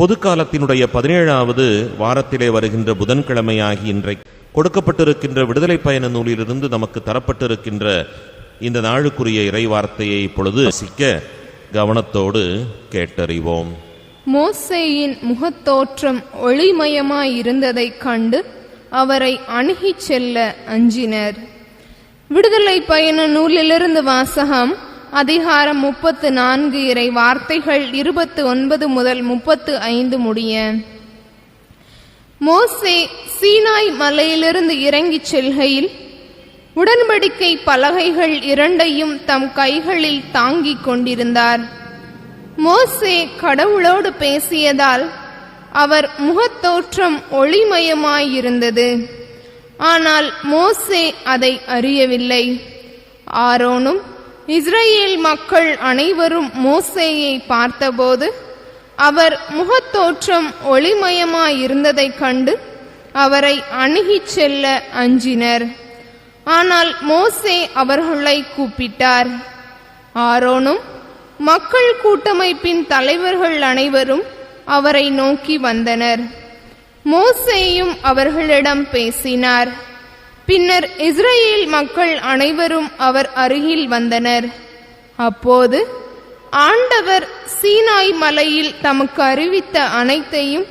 பொதுக்காலத்தினுடைய பதினேழாவது வாரத்திலே வருகின்ற புதன்கிழமையாகி இன்றை கொடுக்கப்பட்டிருக்கின்ற விடுதலை பயண நூலிலிருந்து நமக்கு தரப்பட்டிருக்கின்ற இந்த நாளுக்குரிய இறை வார்த்தையை இப்பொழுது சிக்க கவனத்தோடு கேட்டறிவோம். மோசேயின் முகத்தோற்றம் ஒளிமயமாயிருந்ததைக் கண்டு அவரை அணுகிச் செல்ல அஞ்சினர். விடுதலை பயண நூலிலிருந்து வாசகம் அதிகாரம் முப்பத்து நான்கு இறை வார்த்தைகள் இருபத்து ஒன்பது முதல் முப்பத்து ஐந்து முடிய. மோசே சீனாய் மலையிலிருந்து இறங்கிச் செல்கையில் உடன்படிக்கை பலகைகள் இரண்டையும் தம் கைகளில் தாங்கிக் கொண்டிருந்தார். மோசே கடவுளோடு பேசியதால் அவர் முகத்தோற்றம் ஒளிமயமாயிருந்தது. ஆனால் மோசே அதை அறியவில்லை. ஆரோனும் இஸ்ரேல் மக்கள் அனைவரும் மோசேயை பார்த்தபோது அவர் முகத்தோற்றம் ஒளிமயமாயிருந்ததைக் கண்டு அவரை அணுகிச் செல்ல அஞ்சினர். ஆனால் மோசே அவர்களை கூப்பிட்டார் ஆரோனும் மக்கள் கூட்டமைப்பின் தலைவர்கள் அனைவரும் அவரை நோக்கி வந்தனர். மோசேயும் அவர்களிடம் பேசினார். பின்னர் இஸ்ரேல் மக்கள் அனைவரும் அவர் அருகில் வந்தனர். அப்போது ஆண்டவர் சீனாய் மலையில் தமக்கு அறிவித்த அனைத்தையும்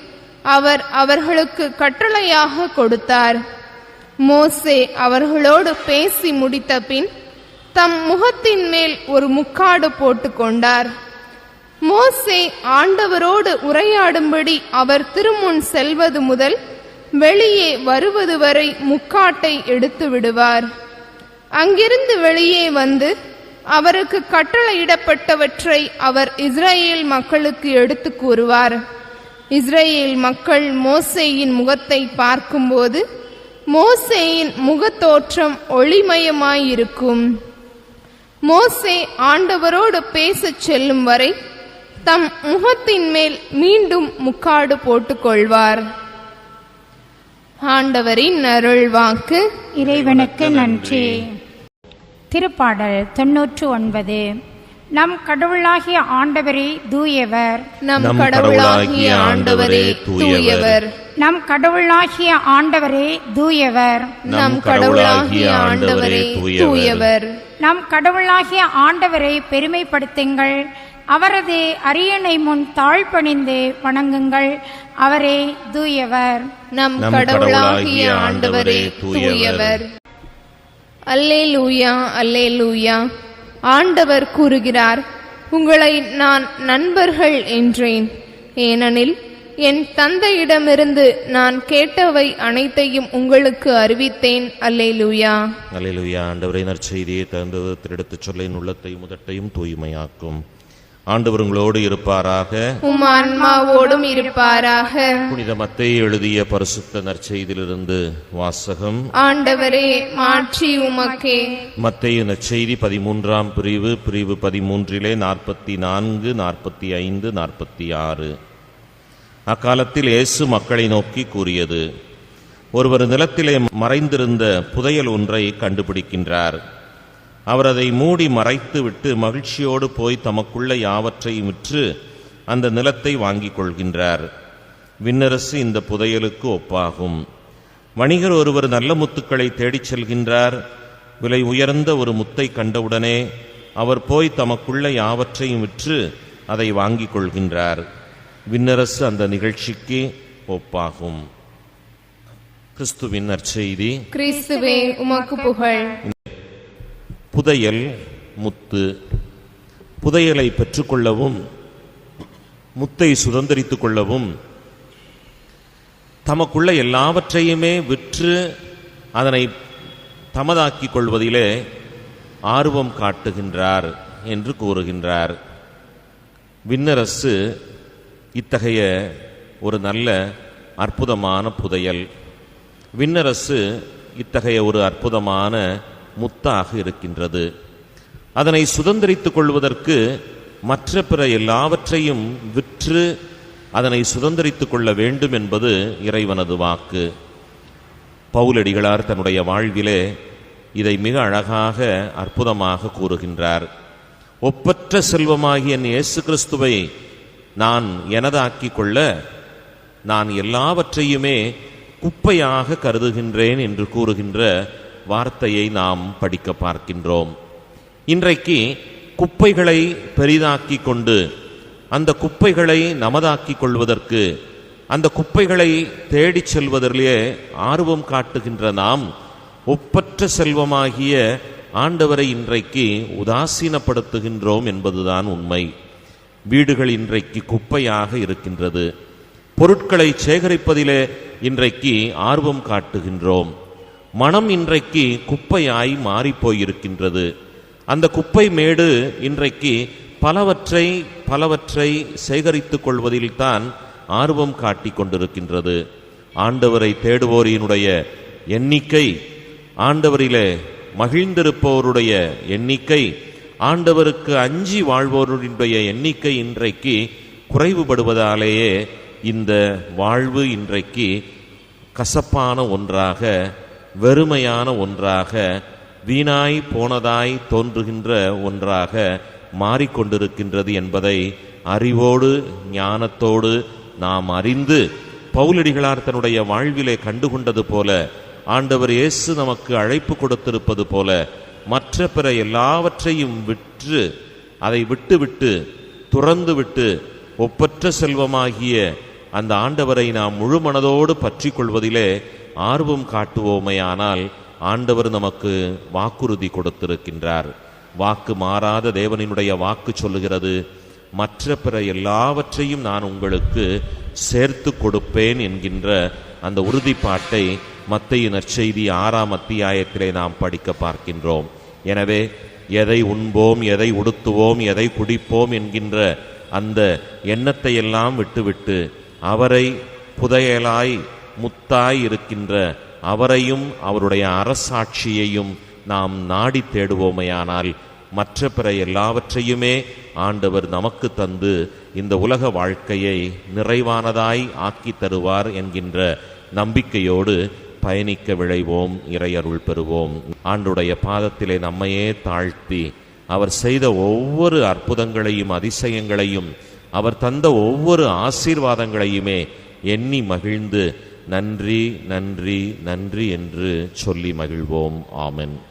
அவர் அவர்களுக்கு கட்டளையாக கொடுத்தார். மோசே அவர்களோடு பேசி முடித்த பின் தம் முகத்தின் மேல் ஒரு முக்காடு போட்டுக்கொண்டார் மோசே ஆண்டவரோடு உரையாடும்படி அவர் திருமுன் செல்வது முதல் வெளியே வருவது வரை முக்காட்டை எடுத்து விடுவார். அங்கிருந்து வெளியே வந்து அவருக்கு கட்டளையிடப்பட்டவற்றை அவர் இஸ்ரேல் மக்களுக்கு எடுத்து கூறுவார். இஸ்ரேல் மக்கள் மோசேயின் முகத்தை பார்க்கும்போது மோசேயின் முகத்தோற்றம் ஒளிமயமாயிருக்கும். மோசே ஆண்டவரோடு பேசச் செல்லும் வரை தம் முகத்தின் மேல் மீண்டும் முக்காடு போட்டுக்கொள்வார். ஆண்டவரின் அருள்வாக்கு. இறைவனுக்கு நன்றி. திருப்பாடல் தொன்னூற்று ஒன்பது. நம் கடவுளாகிய ஆண்டவரே தூயவர். நம் நம் கடவுளாகிய ஆண்டவரே தூயவர். நம் கடவுளாகிய ஆண்டவரே தூயவர். நம் கடவுளாகிய ஆண்டவரே தூயவர். நம் கடவுளாகிய ஆண்டவரை பெருமைப்படுத்துங்கள். அவரது அரியணை முன் தாழ்பணிந்து வணங்குங்கள். அவரே தூயவர். நம் கடவுளாகிய ஆண்டவரே தூயவர். அல்லேலூயா அல்லேலூயா. ஆண்டவர் கூறுகிறார் உங்களை நான் நண்பர்கள் என்றேன். ஏனெனில் என் தந்தையிடமிருந்து நான் கேட்டவை அனைத்தையும் உங்களுக்கு அறிவித்தேன். அல்லேலூயா. அல்லேலூயா. ஆண்டவரை நற்செய்தியை தகுந்த விதத்தில் எடுத்துச் சொல்ல என் உள்ளத்தையும் முதட்டையும் தூய்மையாக்கும். ஆண்டவர் உங்களோடு இருப்பாராக. உம் ஆன்மாவோடும் இருப்பாராக. புனித மத்தேயு எழுதிய பரிசுத்த நற்செய்தியிலிருந்து வாசகம். ஆண்டவரே மாற்றி உமக்கே. மத்தேயு நற்செய்தி பதிமூன்றாம் பிரிவு பிரிவு பதிமூன்றிலே நாற்பத்தி நான்கு நாற்பத்தி ஐந்து நாற்பத்தி ஆறு அக்காலத்தில் இயேசு மக்களை நோக்கி கூறியது ஒருவர் நிலத்திலே மறைந்திருந்த புதையல் ஒன்றை கண்டுபிடிக்கின்றார். அவர் அதை மூடி மறைத்து விட்டு மகிழ்ச்சியோடு போய் தமக்குள்ள யாவற்றையும் விற்று அந்த நிலத்தை வாங்கிக் கொள்கின்றார். விண்ணரசு இந்த புதையலுக்கு ஒப்பாகும். வணிகர் ஒருவர் நல்ல முத்துக்களை தேடிச் செல்கின்றார். விலை உயர்ந்த ஒரு முத்தை கண்டவுடனே அவர் போய் தமக்குள்ள யாவற்றையும் விற்று அதை வாங்கிக் கொள்கின்றார். விண்ணரசு அந்த நிகழ்ச்சிக்கு ஒப்பாகும். கிறிஸ்துவின் நற்செய்தி. கிறிஸ்துவே உமக்கு புகழ். புதையல் முத்து. புதையலை பெற்றுக்கொள்ளவும் முத்தை சுதந்திரித்துக் கொள்ளவும் தமக்குள்ள எல்லாவற்றையுமே விற்று அதனை தமதாக்கிக் கொள்வதிலே ஆர்வம் காட்டுகின்றார் என்று கூறுகின்றார். விண்ணரசு இத்தகைய ஒரு நல்ல அற்புதமான புதையல். விண்ணரசு இத்தகைய ஒரு அற்புதமான முத்தாக இருக்கின்றது. அதனை சுதந்திரித்துக் கொள்வதற்கு மற்ற பிற எல்லாவற்றையும் விற்று அதனை சுதந்திரித்துக் கொள்ள வேண்டும் என்பது இறைவனது வாக்கு. பவுலடிகளார் தன்னுடைய வாழ்விலே இதை மிக அழகாக அற்புதமாக கூறுகின்றார். ஒப்பற்ற செல்வமாகிய இயேசு கிறிஸ்துவை நான் எனதாக்கிக் கொள்ள நான் எல்லாவற்றையுமே குப்பையாக கருதுகின்றேன் என்று கூறுகின்ற வார்த்தையை நாம் படிக்க பார்க்கின்றோம். இன்றைக்கு குப்பைகளை பெரிதாக்கிக் கொண்டு அந்த குப்பைகளை நமதாக்கிக் கொள்வதற்கு அந்த குப்பைகளை தேடிச் செல்வதிலே ஆர்வம் காட்டுகின்ற நாம் ஒப்பற்ற செல்வமாகிய ஆண்டவரை இன்றைக்கு உதாசீனப்படுத்துகின்றோம் என்பதுதான் உண்மை. வீடுகள் இன்றைக்கு குப்பையாக இருக்கின்றது. பொருட்களை சேகரிப்பதிலே இன்றைக்கு ஆர்வம் காட்டுகின்றோம். மனம் இன்றைக்கு குப்பையாய் மாறிப்போயிருக்கின்றது. அந்த குப்பை மேடு இன்றைக்கு பலவற்றை பலவற்றை சேகரித்துக் கொள்வதில்தான் ஆர்வம் காட்டிக் கொண்டிருக்கின்றது. ஆண்டவரை தேடுவோரினுடைய எண்ணிக்கை ஆண்டவரிலே மகிழ்ந்திருப்பவருடைய எண்ணிக்கை ஆண்டவருக்கு அஞ்சி வாழ்வோருடைய எண்ணிக்கை இன்றைக்கு குறைவுபடுவதாலேயே இந்த வாழ்வு இன்றைக்கு கசப்பான ஒன்றாக வெறுமையான ஒன்றாக வீணாய் போனதாய் தோன்றுகின்ற ஒன்றாக மாறிக்கொண்டிருக்கின்றது என்பதை அறிவோடு ஞானத்தோடு நாம் அறிந்து பவுலடிகளார் தன்னுடைய வாழ்விலே கண்டுகொண்டது போல ஆண்டவர் இயேசு நமக்கு அழைப்பு கொடுத்திருப்பது போல மற்ற பிற எல்லாவற்றையும் விற்று அதை விட்டுவிட்டு துறந்துவிட்டு ஒப்பற்ற செல்வமாகிய அந்த ஆண்டவரை நாம் முழு மனதோடு பற்றி கொள்வதிலே ஆர்வம் காட்டுவோமையானால் ஆண்டவர் நமக்கு வாக்குறுதி கொடுத்திருக்கின்றார். வாக்கு மாறாத தேவனினுடைய வாக்கு சொல்லுகிறது மற்ற பிற எல்லாவற்றையும் நான் உங்களுக்கு சேர்த்து கொடுப்பேன் என்கின்ற அந்த உறுதிப்பாட்டை மத்திய நற்செய்தி ஆறாம் அத்தியாயத்திலே நாம் படிக்க பார்க்கின்றோம். எனவே எதை உண்போம் எதை உடுத்துவோம் எதை குடிப்போம் என்கின்ற அந்த எண்ணத்தை எல்லாம் விட்டுவிட்டு அவரை புதையலாய் முத்தாய் இருக்கின்ற அவரையும் அவருடைய அரசாட்சியையும் நாம் நாடி தேடுவோமையானால் மற்ற பிற எல்லாவற்றையுமே ஆண்டவர் நமக்கு தந்து இந்த உலக வாழ்க்கையை நிறைவானதாய் ஆக்கி தருவார் என்கின்ற நம்பிக்கையோடு பயணிக்க விழைவோம் இறையருள் பெறுவோம். ஆண்டுடைய பாதத்திலே நம்மையே தாழ்த்தி அவர் செய்த ஒவ்வொரு அற்புதங்களையும் அதிசயங்களையும் அவர் தந்த ஒவ்வொரு ஆசீர்வாதங்களையுமே எண்ணி மகிழ்ந்து நன்றி நன்றி நன்றி என்று சொல்லி மகிழ்வோம். ஆமென்.